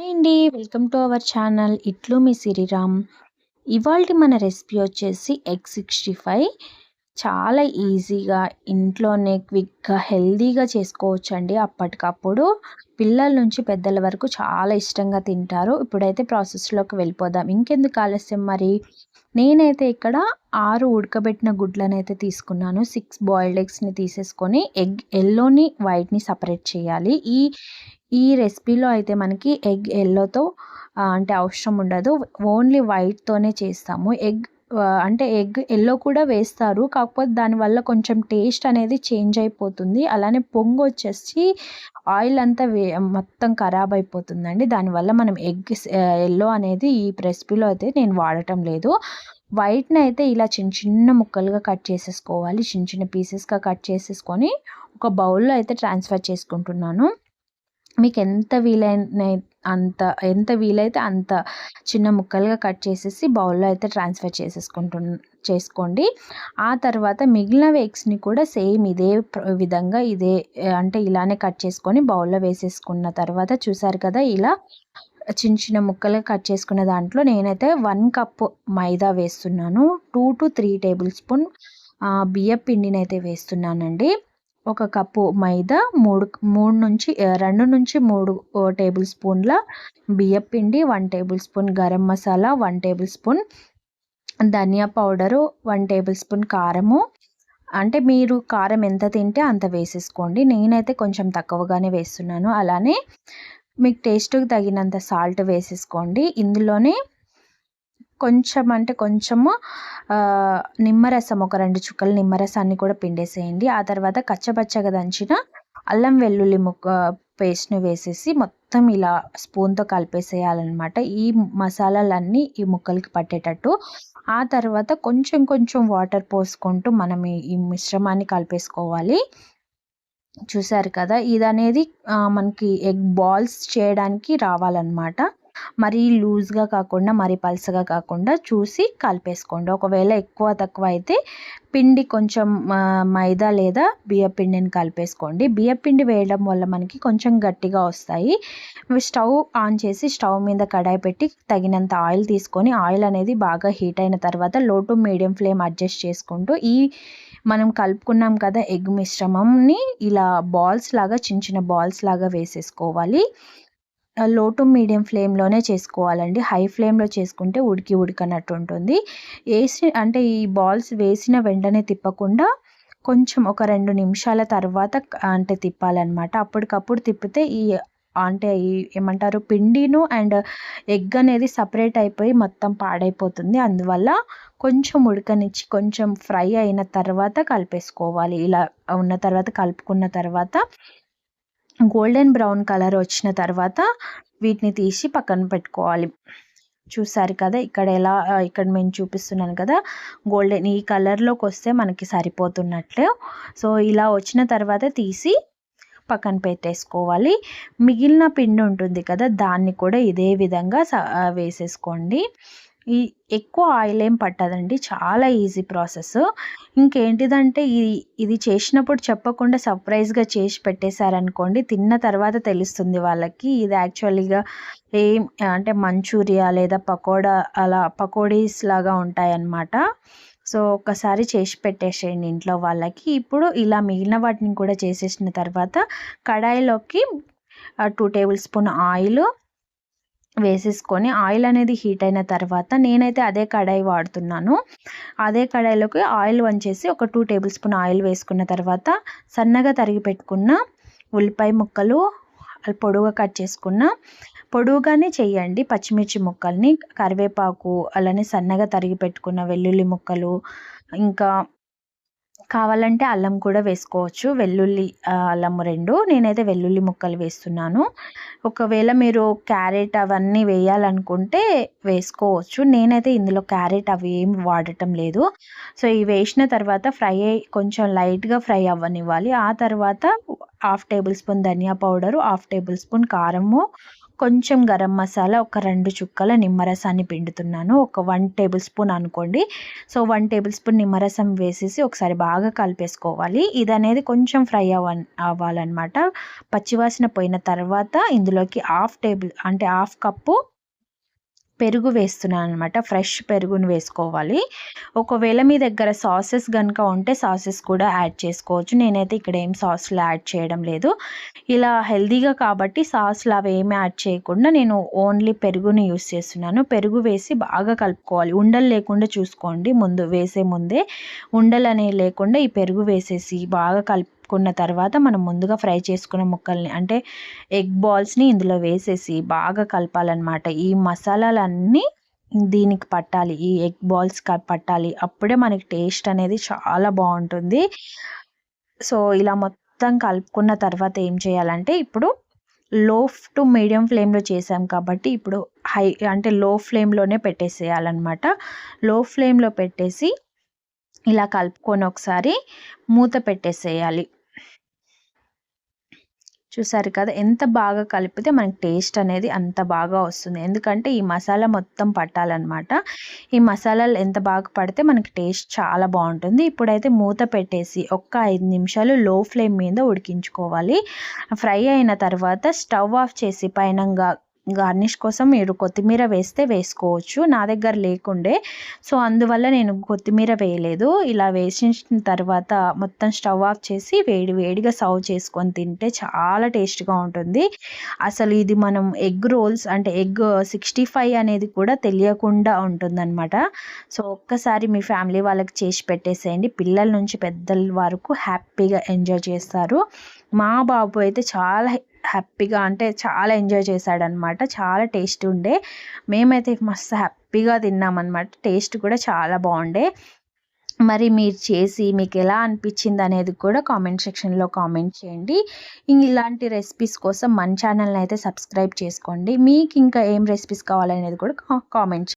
అండి welcome to our channel ఇట్లు మీ సిరిరామ్ ఇవాళ మన రెసిపీ వచ్చేసి ఎగ్ సిక్స్టీ ఫైవ్ చాలా ఈజీగా ఇంట్లోనే క్విక్గా హెల్దీగా చేసుకోవచ్చు అండి అప్పటికప్పుడు. పిల్లల నుంచి పెద్దల వరకు చాలా ఇష్టంగా తింటారు. ఇప్పుడైతే ప్రాసెస్లోకి వెళ్ళిపోదాం. ఇంకెందుకు ఆలస్యం మరి? నేనైతే ఇక్కడ ఆరు ఉడకబెట్టిన గుడ్లను అయితే తీసుకున్నాను. సిక్స్ బాయిల్డ్ ఎగ్స్ని తీసేసుకొని ఎగ్ ఎల్లోని వైట్ని సపరేట్ చేయాలి. ఈ ఈ రెసిపీలో అయితే మనకి ఎగ్ ఎల్లోతో అంటే అవసరం ఉండదు. ఓన్లీ వైట్తోనే చేస్తాము. ఎగ్ అంటే ఎగ్ ఎల్లో కూడా వేస్తారు. కాకపోతే దానివల్ల కొంచెం టేస్ట్ అనేది చేంజ్ అయిపోతుంది. అలానే పొంగు వచ్చేసి ఆయిల్ అంతా వే మొత్తం ఖరాబ్ అయిపోతుందండి. దానివల్ల మనం ఎగ్ ఎల్లో అనేది ఈ రెసిపీలో అయితే నేను వాడటం లేదు. వైట్ని అయితే ఇలా చిన్న చిన్న ముక్కలుగా కట్ చేసేసుకోవాలి. చిన్న చిన్న పీసెస్గా కట్ చేసేసుకొని ఒక బౌల్లో అయితే ట్రాన్స్ఫర్ చేసుకుంటున్నాను. మీకు ఎంత వీలైన అంత ఎంత వీలైతే అంత చిన్న ముక్కలుగా కట్ చేసేసి బౌల్లో అయితే ట్రాన్స్ఫర్ చేసేసుకుంటు చేసుకోండి. ఆ తర్వాత మిగిలిన ఎగ్స్ని కూడా సేమ్ ఇదే విధంగా ఇదే అంటే ఇలానే కట్ చేసుకొని బౌల్లో వేసేసుకున్న తర్వాత చూసారు కదా ఇలా చిన్న చిన్న ముక్కలుగా కట్ చేసుకున్న దాంట్లో నేనైతే వన్ కప్ మైదా వేస్తున్నాను. Two to three tablespoon బియ్య పిండిని అయితే వేస్తున్నానండి. ఒక కప్పు మైదా మూడు మూడు నుంచి రెండు నుంచి మూడు టేబుల్ స్పూన్ల బియ్యపిండి one tablespoon garam masala one tablespoon dhania powder one tablespoon కారము. అంటే మీరు కారం ఎంత తింటే అంత వేసేసుకోండి. నేనైతే కొంచెం తక్కువగానే వేస్తున్నాను. అలానే మీకు టేస్ట్కి తగినంత సాల్ట్ వేసేసుకోండి. ఇందులోనే కొంచెం అంటే కొంచెము నిమ్మరసం ఒక రెండు చుక్కల నిమ్మరసాన్ని కూడా పిండేసేయండి. ఆ తర్వాత కచ్చపచ్చగా దంచిన అల్లం వెల్లుల్లి ముక్క పేస్ట్ని వేసేసి మొత్తం ఇలా స్పూన్తో కలిపేసేయాలన్నమాట. ఈ మసాలాలన్నీ ఈ ముక్కలకి పట్టేటట్టు. ఆ తర్వాత కొంచెం కొంచెం వాటర్ పోసుకుంటూ మనం ఈ మిశ్రమాన్ని కలిపేసుకోవాలి. చూసారు కదా ఇది అనేది మనకి ఎగ్ బాల్స్ చేయడానికి రావాలన్నమాట. మరీ లూజ్గా కాకుండా మరీ పల్సగా కాకుండా చూసి కలిపేసుకోండి. ఒకవేళ ఎక్కువ తక్కువ అయితే పిండి కొంచెం మైదా లేదా బియ్యపిండిని కలిపేసుకోండి. బియ్యపిండి వేయడం వల్ల మనకి కొంచెం గట్టిగా వస్తాయి. స్టవ్ ఆన్ చేసి స్టవ్ మీద కడాయి పెట్టి తగినంత ఆయిల్ తీసుకొని ఆయిల్ అనేది బాగా హీట్ అయిన తర్వాత లో టు మీడియం ఫ్లేమ్ అడ్జస్ట్ చేసుకుంటూ ఈ మనం కలుపుకున్నాం కదా ఎగ్ మిశ్రమంని ఇలా బాల్స్ లాగా చిన్న చిన్న బాల్స్ లాగా వేసేసుకోవాలి. లో టు మీడియం ఫ్లేమ్లోనే చేసుకోవాలండి. హై ఫ్లేమ్లో చేసుకుంటే ఉడికి ఉడికనట్టు ఉంటుంది. వేసి అంటే ఈ బాల్స్ వేసిన వెంటనే తిప్పకుండా కొంచెం ఒక రెండు నిమిషాల తర్వాత అంటే తిప్పాలన్నమాట. అప్పటికప్పుడు తిప్పితే ఈ అంటే ఈ ఏమంటారు పిండిను అండ్ ఎగ్ అనేది సపరేట్ అయిపోయి మొత్తం పాడైపోతుంది. అందువల్ల కొంచెం ఉడకనిచ్చి కొంచెం ఫ్రై అయిన తర్వాత కలిపేసుకోవాలి. ఇలా ఉన్న తర్వాత కలుపుకున్న తర్వాత గోల్డెన్ బ్రౌన్ కలర్ వచ్చిన తర్వాత వీటిని తీసి పక్కన పెట్టుకోవాలి. చూసారు కదా ఇక్కడ ఎలా ఇక్కడ మేము చూపిస్తున్నాను కదా గోల్డెన్ ఈ కలర్లోకి వస్తే మనకి సరిపోతున్నట్లు. సో ఇలా వచ్చిన తర్వాత తీసి పక్కన పెట్టేసుకోవాలి. మిగిలిన పిండి ఉంటుంది కదా దాన్ని కూడా ఇదే విధంగా వేసేసుకోండి. ఈ ఎక్కువ ఆయిల్ ఏం పట్టదండి. చాలా ఈజీ ప్రాసెస్. ఇంకేంటిదంటే ఇది ఇది చేసినప్పుడు చెప్పకుండా సర్ప్రైజ్గా చేసి పెట్టేశారనుకోండి తిన్న తర్వాత తెలుస్తుంది వాళ్ళకి. ఇది యాక్చువల్గా ఏం అంటే మంచూరియా లేదా పకోడా అలా పకోడీస్ లాగా ఉంటాయన్నమాట. సో ఒకసారి చేసి పెట్టేసేయండి ఇంట్లో వాళ్ళకి. ఇప్పుడు ఇలా మిగిలిన వాటిని కూడా చేసేసిన తర్వాత కడాయిలోకి టూ టేబుల్ స్పూన్ ఆయిల్ వేసేసుకొని ఆయిల్ అనేది హీట్ అయిన తర్వాత నేనైతే అదే కడాయి వాడుతున్నాను. అదే కడాయిలోకి ఆయిల్ వంచేసి ఒక టూ టేబుల్ స్పూన్ ఆయిల్ వేసుకున్న తర్వాత సన్నగా తరిగి పెట్టుకున్న ఉల్లిపాయ ముక్కలు పొడుగా కట్ చేసుకున్న పొడుగానే చేయండి. పచ్చిమిర్చి ముక్కల్ని కరివేపాకు అలానే సన్నగా తరిగి పెట్టుకున్న వెల్లుల్లి ముక్కలు ఇంకా కావాలంటే అల్లం కూడా వేసుకోవచ్చు. వెల్లుల్లి అల్లం రెండు. నేనైతే వెల్లుల్లి ముక్కలు వేస్తున్నాను. ఒకవేళ మీరు క్యారెట్ అవన్నీ వేయాలనుకుంటే వేసుకోవచ్చు. నేనైతే ఇందులో క్యారెట్ అవి ఏం వాడటం లేదు. సో ఇవి వేసిన తర్వాత ఫ్రై కొంచెం లైట్గా ఫ్రై అవ్వనివ్వాలి. ఆ తర్వాత half tablespoon dhania powder half tablespoon కారము కొంచెం గరం మసాలా ఒక రెండు చుక్కల నిమ్మరసాన్ని పిండుతున్నాను. ఒక వన్ టేబుల్ స్పూన్ అనుకోండి. సో వన్ టేబుల్ స్పూన్ నిమ్మరసం వేసేసి ఒకసారి బాగా కలిపేసుకోవాలి. ఇది అనేది కొంచెం ఫ్రై అవ్వ అవ్వాలన్నమాట. పచ్చివాసన పోయిన తర్వాత ఇందులోకి హాఫ్ టేబుల్ అంటే హాఫ్ కప్పు పెరుగు వేస్తున్నాను అనమాట ఫ్రెష్ పెరుగును వేసుకోవాలి. ఒకవేళ మీ దగ్గర సాసెస్ కనుక ఉంటే సాసెస్ కూడా యాడ్ చేసుకోవచ్చు. నేనైతే ఇక్కడ ఏం సాస్లు యాడ్ చేయడం లేదు. ఇలా హెల్దీగా కాబట్టి సాస్లు అవి ఏమి యాడ్ చేయకుండా నేను ఓన్లీ పెరుగుని యూస్ చేస్తున్నాను. పెరుగు వేసి బాగా కలుపుకోవాలి. ఉండలు లేకుండా చూసుకోండి. ముందు వేసే ముందే ఉండలు అనేవి లేకుండా ఈ పెరుగు వేసేసి బాగా కలుపు కలుపుకున్న తర్వాత మనం ముందుగా ఫ్రై చేసుకున్న ముక్కల్ని అంటే ఎగ్ బాల్స్ని ఇందులో వేసేసి బాగా కలపాలన్నమాట. ఈ మసాలాలన్నీ దీనికి పట్టాలి ఈ ఎగ్ బాల్స్ పట్టాలి. అప్పుడే మనకి టేస్ట్ అనేది చాలా బాగుంటుంది. సో ఇలా మొత్తం కలుపుకున్న తర్వాత ఏం చేయాలంటే ఇప్పుడు లో టు మీడియం ఫ్లేమ్లో చేసాం కాబట్టి ఇప్పుడు హై అంటే లో ఫ్లేమ్లోనే పెట్టేసేయాలన్నమాట. లో ఫ్లేమ్లో పెట్టేసి ఇలా కలుపుకొని ఒకసారి మూత పెట్టేసేయాలి. చూసారు కదా ఎంత బాగా కలిపితే మనకి టేస్ట్ అనేది అంత బాగా వస్తుంది. ఎందుకంటే ఈ మసాలా మొత్తం పట్టాలన్నమాట. ఈ మసాలాలు ఎంత బాగా పడితే మనకి టేస్ట్ చాలా బాగుంటుంది. ఇప్పుడైతే మూత పెట్టేసి ఒక్క ఐదు నిమిషాలు లో ఫ్లేమ్ మీద ఉడికించుకోవాలి. ఫ్రై అయిన తర్వాత స్టవ్ ఆఫ్ చేసి పైనంగా గార్నిష్ కోసం మీరు కొత్తిమీర వేస్తే వేసుకోవచ్చు. నా దగ్గర లేకుండే. సో అందువల్ల నేను కొత్తిమీర వేయలేదు. ఇలా వేసిన తర్వాత మొత్తం స్టవ్ ఆఫ్ చేసి వేడి వేడిగా సర్వ్ చేసుకొని తింటే చాలా టేస్ట్గా ఉంటుంది. అసలు ఇది మనం ఎగ్ రోల్స్ అంటే ఎగ్ సిక్స్టీ ఫైవ్ అనేది కూడా తెలియకుండా ఉంటుందన్నమాట. సో ఒక్కసారి మీ ఫ్యామిలీ వాళ్ళకి చేసి పెట్టేసేయండి. పిల్లల నుంచి పెద్దల వరకు హ్యాపీగా ఎంజాయ్ చేస్తారు. మా బాబు అయితే చాలా హ్యాపీగా అంటే చాలా ఎంజాయ్ చేశాడనమాట. చాలా టేస్ట్ ఉండే. మేమైతే మస్తు హ్యాపీగా తిన్నామన్నమాట టేస్ట్ కూడా చాలా బాగుండే. మరి మీరు చేసి మీకు ఎలా అనిపించింది అనేది కూడా కామెంట్ సెక్షన్లో కామెంట్ చేయండి. ఇలాంటి రెసిపీస్ కోసం మన ఛానల్ని అయితే సబ్స్క్రైబ్ చేసుకోండి. మీకు ఇంకా ఏం రెసిపీస్ కావాలనేది కూడా కామెంట్